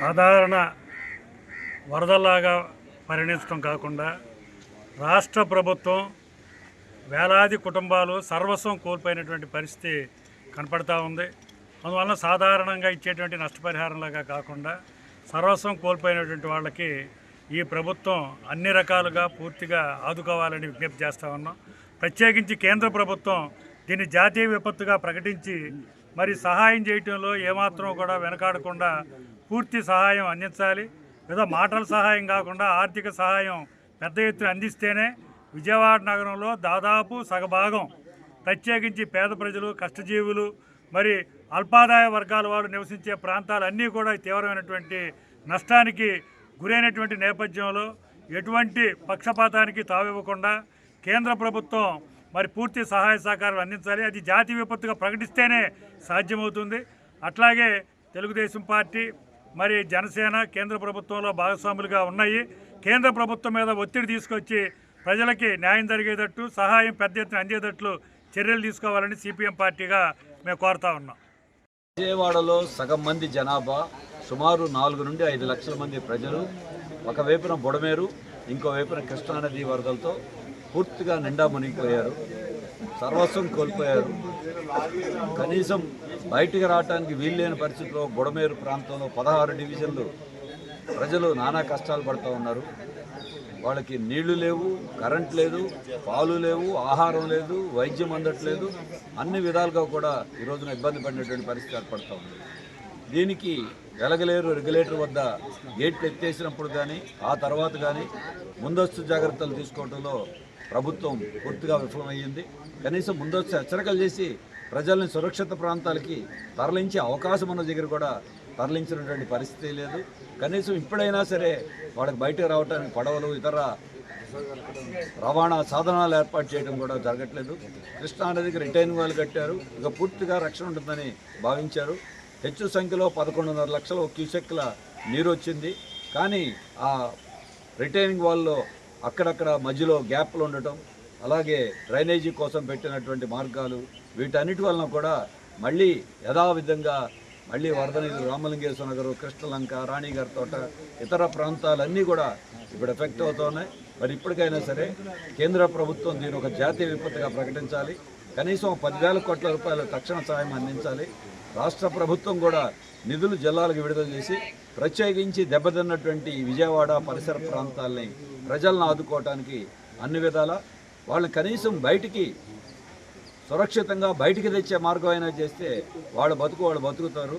సాధారణ వరదల్లాగా పరిణించడం కాకుండా రాష్ట్ర ప్రభుత్వం వేలాది కుటుంబాలు సర్వస్వం కోల్పోయినటువంటి పరిస్థితి కనపడతా ఉంది. అందువలన సాధారణంగా ఇచ్చేటువంటి నష్టపరిహారంలాగా కాకుండా సర్వస్వం కోల్పోయినటువంటి వాళ్ళకి ఈ ప్రభుత్వం అన్ని రకాలుగా పూర్తిగా ఆదుకోవాలని విజ్ఞప్తి చేస్తా ఉన్నాం. ప్రత్యేకించి కేంద్ర ప్రభుత్వం దీన్ని జాతీయ విపత్తుగా ప్రకటించి మరి సహాయం చేయటంలో ఏమాత్రం కూడా వెనకాడకుండా పూర్తి సహాయం అందించాలి. ఏదో మాటల సహాయం కాకుండా ఆర్థిక సహాయం పెద్ద ఎత్తున అందిస్తేనే విజయవాడ నగరంలో దాదాపు సగభాగం ప్రత్యేకించి పేద ప్రజలు కష్టజీవులు మరి అల్పాదాయ వర్గాల వాళ్ళు నివసించే ప్రాంతాలన్నీ కూడా తీవ్రమైనటువంటి నష్టానికి గురైనటువంటి నేపథ్యంలో ఎటువంటి పక్షపాతానికి తావివ్వకుండా కేంద్ర ప్రభుత్వం మరి పూర్తి సహాయ సహకారాలు అందించాలి. అది జాతీయ విపత్తుగా ప్రకటిస్తేనే సాధ్యమవుతుంది. అట్లాగే తెలుగుదేశం పార్టీ మరి జనసేన కేంద్ర ప్రభుత్వంలో భాగస్వాములుగా ఉన్నాయి. కేంద్ర ప్రభుత్వం మీద ఒత్తిడి తీసుకొచ్చి ప్రజలకి న్యాయం జరిగేటట్టు సహాయం పెద్ద ఎత్తున అందేటట్లు చర్యలు తీసుకోవాలని సిపిఎం పార్టీగా మేము కోరుతా ఉన్నాం. విజయవాడలో సగం మంది జనాభా సుమారు నాలుగు నుండి ఐదు లక్షల మంది ప్రజలు ఒకవైపున బుడమేరు ఇంకో వైపున కృష్ణానది వరదలతో పూర్తిగా నిండా మునిగిపోయారు. సర్వస్వం కోల్పోయారు. కనీసం బయటికి రావడానికి వీల్లేని పరిస్థితిలో బుడమేరు ప్రాంతంలో పదహారు డివిజన్లు ప్రజలు నానా కష్టాలు పడుతూ ఉన్నారు. వాళ్ళకి నీళ్ళు లేవు కరెంట్ లేదు పాలు లేవు ఆహారం లేదు వైద్యం అందట్లేదు. అన్ని విధాలుగా కూడా ఈ రోజున ఇబ్బంది పడినటువంటి పరిస్థితి ఏర్పడుతూ ఉంది. దీనికి వెలగలేరు రెగ్యులేటర్ వద్ద గేట్లు ఎత్తేసినప్పుడు కానీ ఆ తర్వాత కానీ ముందస్తు జాగ్రత్తలు తీసుకోవడంలో ప్రభుత్వం పూర్తిగా విఫలమయ్యింది. కనీసం ముందస్తు హెచ్చరికలు చేసి ప్రజల్ని సురక్షిత ప్రాంతాలకి తరలించే అవకాశం ఉన్న దగ్గర కూడా తరలించినటువంటి పరిస్థితి లేదు. కనీసం ఇప్పుడైనా సరే వాళ్ళకి బయటకు రావడానికి పడవలు ఇతర రవాణా సాధనాలు ఏర్పాటు చేయడం కూడా జరగట్లేదు. కృష్ణానదికి రిటైన్ వాళ్ళు కట్టారు. ఇక పూర్తిగా రక్షణ ఉంటుందని భావించారు. హెచ్చు సంఖ్యలో పదకొండున్నర లక్షల క్యూసెక్ల నీరు వచ్చింది. కానీ ఆ రిటైనింగ్ వాల్లో అక్కడక్కడ మధ్యలో గ్యాప్లు ఉండటం అలాగే డ్రైనేజీ కోసం పెట్టినటువంటి మార్గాలు వీటన్నిటి వలన కూడా మళ్ళీ యథావిధంగా మళ్ళీ వరద నీరు రామలింగేశ్వర నగరు కృష్ణలంక రాణిగారి తోట ఇతర ప్రాంతాలన్నీ కూడా ఇప్పుడు ఎఫెక్ట్ అవుతున్నాయి. మరి ఇప్పటికైనా సరే కేంద్ర ప్రభుత్వం దీని ఒక జాతీయ విపత్తుగా ప్రకటించాలి. కనీసం పదివేల కోట్ల రూపాయల తక్షణ సాయం అందించాలి. రాష్ట్ర ప్రభుత్వం కూడా నిధులు జిల్లాలకు విడుదల చేసి ప్రత్యేకించి దెబ్బతిన్నటువంటి విజయవాడ పరిసర ప్రాంతాలని ప్రజలను ఆదుకోవటానికి అన్ని విధాల వాళ్ళని కనీసం బయటికి సురక్షితంగా బయటికి తెచ్చే మార్గం అయినా చేస్తే వాళ్ళ బతుకు వాళ్ళు బతుకుతారు.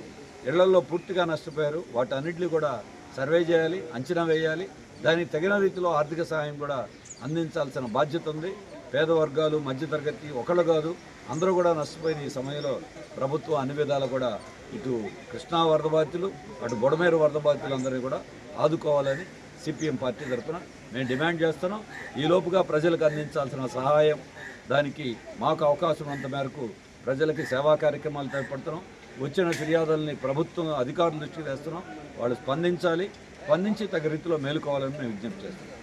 ఇళ్ళలో పూర్తిగా నష్టపోయారు. వాటన్నిటిని కూడా సర్వే చేయాలి అంచనా వేయాలి. దానికి తగిన రీతిలో ఆర్థిక సహాయం కూడా అందించాల్సిన బాధ్యత ఉంది. పేద వర్గాలు మధ్యతరగతి ఒకళ్ళు కాదు అందరూ కూడా నష్టపోయిన ఈ సమయంలో ప్రభుత్వం అన్ని విధాలు కూడా ఇటు కృష్ణా వరద బాధితులు అటు బుడమేరు వరద బాధితులందరినీ కూడా ఆదుకోవాలని సిపిఎం పార్టీ తరఫున మేము డిమాండ్ చేస్తున్నాం. ఈ లోపుగా ప్రజలకు అందించాల్సిన సహాయం దానికి మాకు అవకాశం ఉన్నంత మేరకు ప్రజలకి సేవా కార్యక్రమాలు చేపడుతున్నాం. వచ్చిన ఫిర్యాదులని ప్రభుత్వం అధికారుల దృష్టికి తెస్తున్నాం వాళ్ళు స్పందించాలి. స్పందించి తగ్గ రీతిలో మేలుకోవాలని మేము విజ్ఞప్తి చేస్తున్నాం.